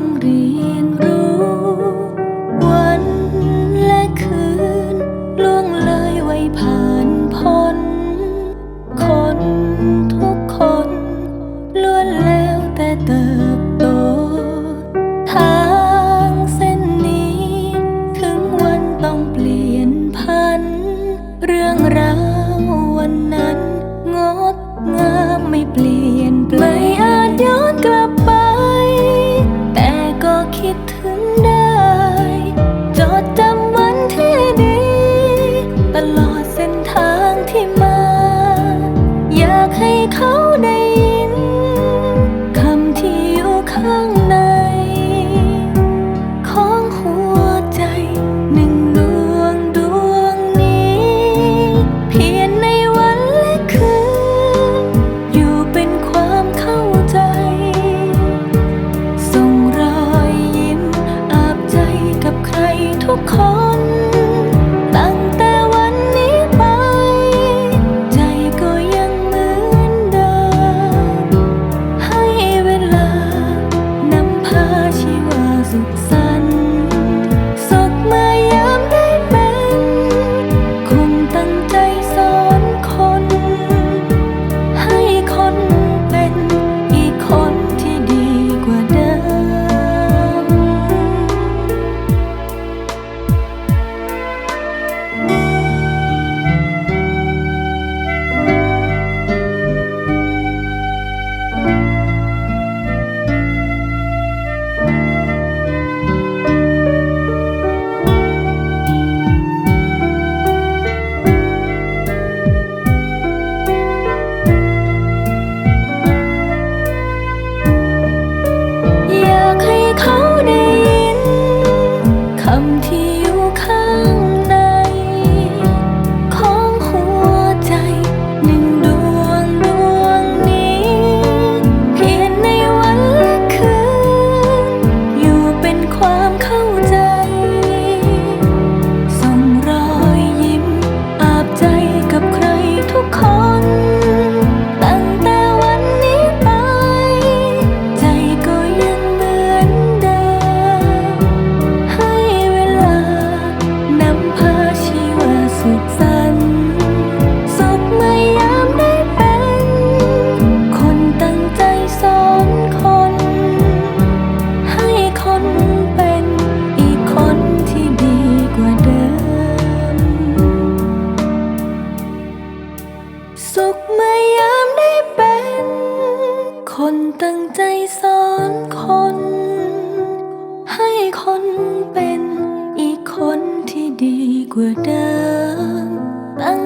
งเรียนรู้ วันและคืนล่วงเลยไว้ผ่านพ้น คนทุกคนล้วนแล้วแต่เติบโต ทางเส้นนี้ ถึงวันต้องเปลี่ยนพัน เรื่องราว 冷 một người ตั้งใจสอนคน ให้คนเป็นอีกคนที่ดีกว่าเดิมตั้ง